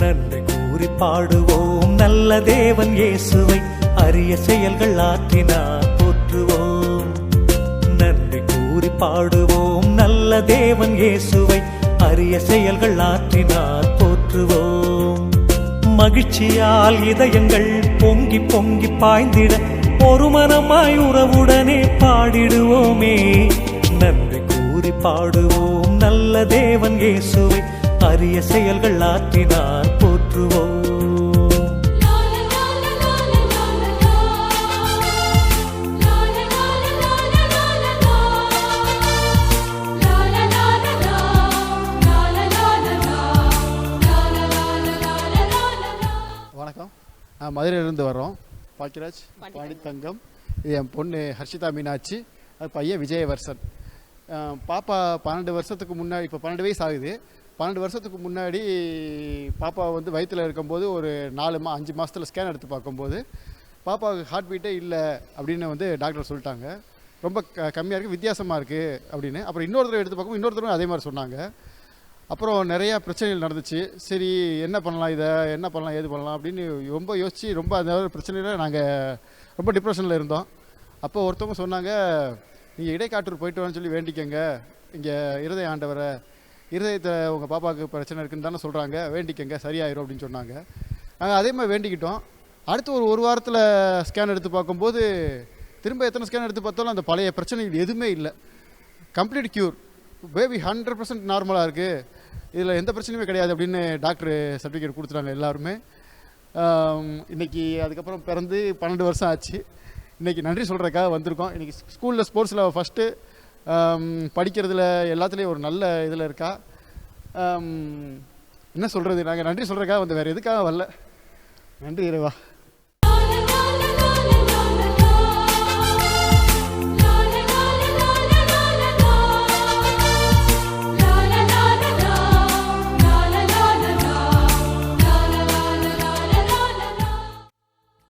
நன்றி கூறி பாடுவோம். நல்ல தேவன் இயேசுவை அரிய செயல்கள் ஆற்றினார் போற்றுவோம். நன்றி கூறி பாடுவோம். நல்ல தேவன் இயேசுவை அரிய செயல்கள் ஆற்றினார் போற்றுவோம். மகிழ்ச்சியால் இதயங்கள் பொங்கி பொங்கி பாய்ந்திட ஒரு மனமாய் உறவுடனே பாடிடுவோமே. நன்றி கூறி பாடுவோம். நல்ல தேவன் இயேசுவை அரிய செயல்கள் ஆற்றினார் போற்றுவோம். வணக்கம். நான் மதுரையிலேருந்து வர்றோம். பாக்கியராஜ் பாண்டித்தங்கம். இது என் பொண்ணு ஹர்ஷிதா மீனாட்சி. அது பையன் விஜயவர்சன். பாப்பா பன்னெண்டு வருஷத்துக்கு முன்னாடி இப்போ பன்னெண்டு வயசு ஆகுது. பன்னெண்டு வருஷத்துக்கு முன்னாடி பாப்பா வந்து வயிற்றில் இருக்கும்போது ஒரு நாலு மா அஞ்சு மாதத்தில் ஸ்கேன் எடுத்து பார்க்கும்போது பாப்பாவுக்கு ஹார்ட் பீட்டே இல்லை அப்படின்னு வந்து டாக்டர் சொல்லிட்டாங்க. ரொம்ப க கம்மியாக இருக்குது வித்தியாசமாக இருக்குது அப்படின்னு. அப்புறம் இன்னொரு தடவை எடுத்து பார்க்கும்போது இன்னொரு தடவை அதே மாதிரி சொன்னாங்க. அப்புறம் நிறையா பிரச்சனைகள் நடந்துச்சு. சரி என்ன பண்ணலாம் இதை? என்ன பண்ணலாம்? ஏது பண்ணலாம்? அப்படின்னு ரொம்ப யோசித்து ரொம்ப அந்த பிரச்சனையில் நாங்கள் ரொம்ப டிப்ரெஷனில் இருந்தோம். அப்போ ஒருத்தவங்க சொன்னாங்க நீங்கள் இடைக்காட்டூர் போயிட்டு வான்னு சொல்லி வேண்டிக்கங்க. இங்கே இருதய ஆண்டவரை இருதயத்தை உங்கள் பாப்பாவுக்கு பிரச்சனை இருக்குன்னு தானே சொல்கிறாங்க வேண்டிக்கங்க சரியாயிரும் அப்படின்னு சொன்னாங்க. நாங்கள் அதே மாதிரி வேண்டிக்கிட்டோம். அடுத்து ஒரு ஒரு வாரத்தில் ஸ்கேன் எடுத்து பார்க்கும்போது திரும்ப எத்தனை ஸ்கேன் எடுத்து பார்த்தாலும் அந்த பழைய பிரச்சனைகள் எதுவுமே இல்லை. Complete cure baby hundred percent நார்மலாக இருக்குது இதில் எந்த பிரச்சனையுமே கிடையாது அப்படின்னு டாக்டர் சர்டிஃபிகேட் கொடுத்துட்டாங்க எல்லாருமே. இன்றைக்கி அதுக்கப்புறம் பிறந்து பன்னெண்டு வருஷம் ஆச்சு. இன்றைக்கி நன்றி சொல்கிறதுக்காக வந்திருக்கோம். இன்னைக்கு ஸ்கூலில் ஸ்போர்ட்ஸில் ஃபஸ்ட்டு படிக்கிறதுல எல்லாத்துலேயும் ஒரு நல்ல இதில் இருக்கா. என்ன சொல்கிறது நாங்கள் நன்றி சொல்கிறதுக்காக வந்து வேறு எதுக்காக வரல? நன்றி இறைவா.